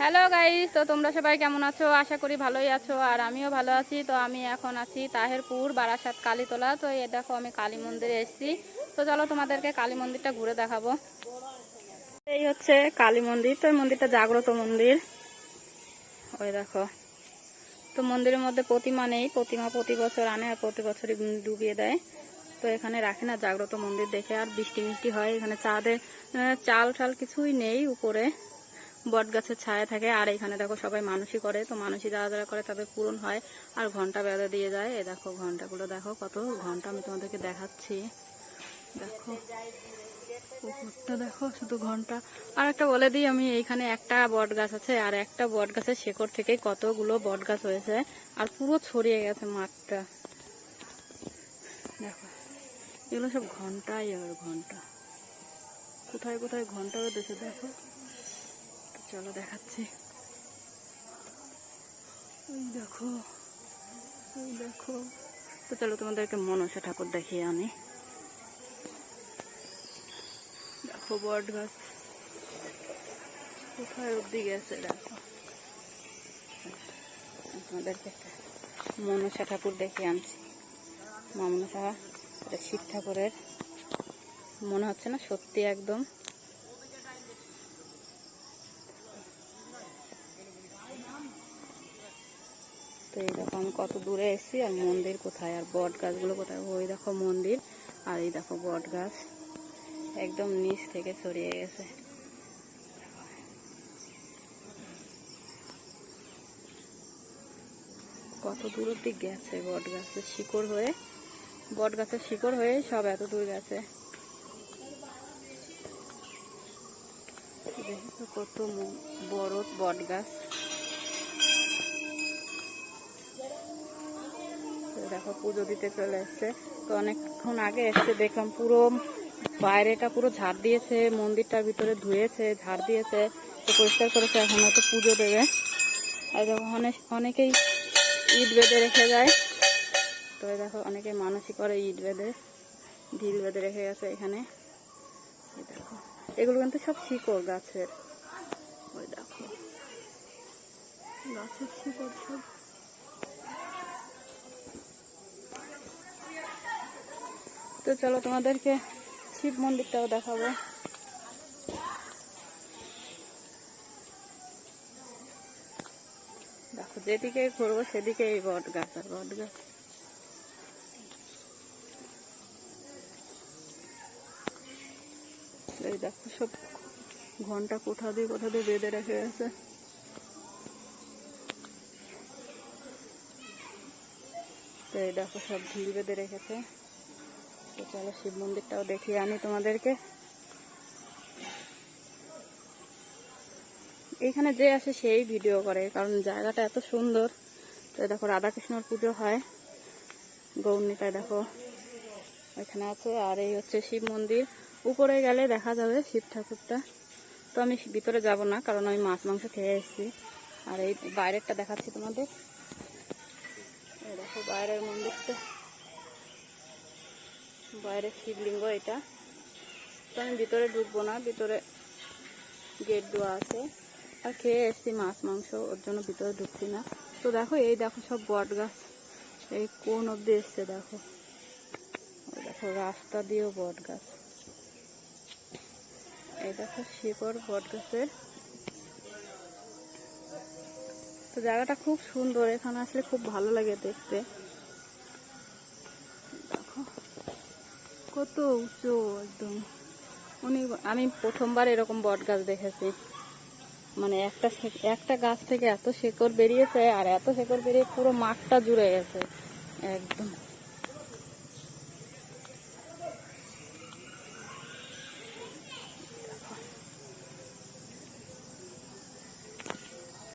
Hello guys তো তোমরা সবাই কেমন আছো? আশা করি ভালোই আছো। আর আমিও ভালো আছি। তো আমি এখন আছি তাহেরপুর, বারাসাত, কালীতলা। তো এ দেখো, আমি কালী মন্দিরে এসেছি। তো চলো তোমাদেরকে কালী মন্দিরটা ঘুরে দেখাবো। এই হচ্ছে কালী মন্দির। তো এই মন্দিরটা জাগ্রত মন্দির। ওই দেখো। তো মন্দিরের মধ্যে প্রতিমা নেই। প্রতিমা প্রতি বছর আনে আর প্রতি বছরই ডুবিয়ে দেয়। তো এখানে রাখে না জাগ্রত মন্দির দেখে। আর বৃষ্টি মিষ্টি হয়। এখানে চাঁদে চাল টাল কিছুই নেই উপরে। বট গাছের ছায়া থাকে। আর এখানে দেখো সবাই মানুষই করে। তো মানুষই যারা যারা করে তাদের পূরণ হয়। আর ঘণ্টা বেঁধে দিয়ে যায়। এই দেখো ঘন্টাগুলো দেখো কত ঘণ্টা আমি তোমাদেরকে দেখাচ্ছি। দেখো পুকুরটা দেখো শুধু ঘণ্টা। আর একটা বলে দিই, আমি এইখানে একটা বট গাছ আছে। আর একটা বট গাছের শেকড় থেকে কতগুলো বট গাছ হয়েছে। আর পুরো ছড়িয়ে গেছে মাঠটা। দেখো, এগুলো সব ঘন্টাই আর ঘণ্টা। কোথায় কোথায় ঘণ্টা দেখো। চলো দেখাচ্ছি। ওই দেখো ওই দেখো। তো চলো তোমাদেরকে মনসা ঠাকুর দেখিয়ে আনি। দেখো বট গাছ। কোথায় অব্দি গেছে, দেখো। তোমাদেরকে মনসা ঠাকুর দেখে আনছি। মা মনসা, এটা শিব ঠাকুরের। মনে হচ্ছে না সত্যি একদম তো এই দেখো আমি কত দূরে এসেছি, আর মন্দির কোথায়, আর বট গাছগুলো কোথায়? ওই দেখো মন্দির, আর এই দেখো বট গাছ। একদম নিচ থেকে ছড়িয়ে গেছে। কত দূর অব্দি গেছে বট গাছের শিকড় হয়ে? বট গাছের শিকড় হয়ে সব এত দূর গেছে। কত বড় বট গাছ। দেখো, পুজো দিতে চলে এসছে। তো অনেকক্ষণ আগে এসছে, দেখলাম পুরো বাইরেটা পুরো ঝাড় দিয়েছে, মন্দিরটার ভিতরে ধুয়েছে, ঝাড় দিয়েছে, তো পরিষ্কার করেছে, এখন হয়তো পুজো দেবে। আর দেখো, অনেক, অনেকেই ইট বেঁধে রেখে যায়। তো দেখো, অনেকে মানুষই করে ইট বেঁধে, ঢিল বেঁধে রেখে গেছে এখানে। দেখো, এগুলো কিন্তু সব শিকড় গাছের। ওই দেখো, গাছের শিকড় সব। তো চলো তোমাদেরকে শিব মন্দিরটাও দেখাবো। দেখো যেদিকে ঘুরবো সেদিকে এই বট গাছ আর বট গাছ এই দেখো, সব ঘণ্টা কোথা দিয়ে কোথা দিয়ে বেঁধে রেখে গেছে। তো এই দেখো, সব ঢিল বেঁধে রেখেছে। তো চলো শিব মন্দিরটাও দেখিয়ে আনি তোমাদেরকে। এখানে যে আসে সেই ভিডিও করে, কারণ জায়গাটা এত সুন্দর। তো দেখো রাধাকৃষ্ণর পুজো হয় গৌরনীটায় দেখো। এখানে আছে, আর এই হচ্ছে শিব মন্দির। উপরে গেলে দেখা যাবে শিব ঠাকুরটা। তো আমি ভিতরে যাব না, কারণ আমি মাছ মাংস খেয়ে এসেছি। আর এই বাইরেরটা দেখাচ্ছি তোমাদের। দেখো বাইরের মন্দিরটা। বাইরের শিবলিঙ্গ এটা। তো আমি ভিতরে ঢুকবো না, ভিতরে গেট দেওয়া আছে। আর খেয়ে এসছি মাছ, মাংস, ওর জন্য ভিতরে ঢুকছি না। তো দেখো, এই দেখো সব বট গাছ। এই কোন অব্দি এসছে দেখো। দেখো, রাস্তা দিয়েও বট গাছ। এই দেখো শিকড় বট গাছের। তো জায়গাটা খুব সুন্দর, এখানে আসলে খুব ভালো লাগে দেখতে। কত উঁচু একদম। অনেক আমি প্রথমবার এরকম বট গাছ দেখেছি। মানে একটা একটা গাছ থেকে এত শেকড় বেরিয়েছে আর এত শেকড় বেরিয়ে পুরো মাঠটা জুড়ে গেছে। একদম।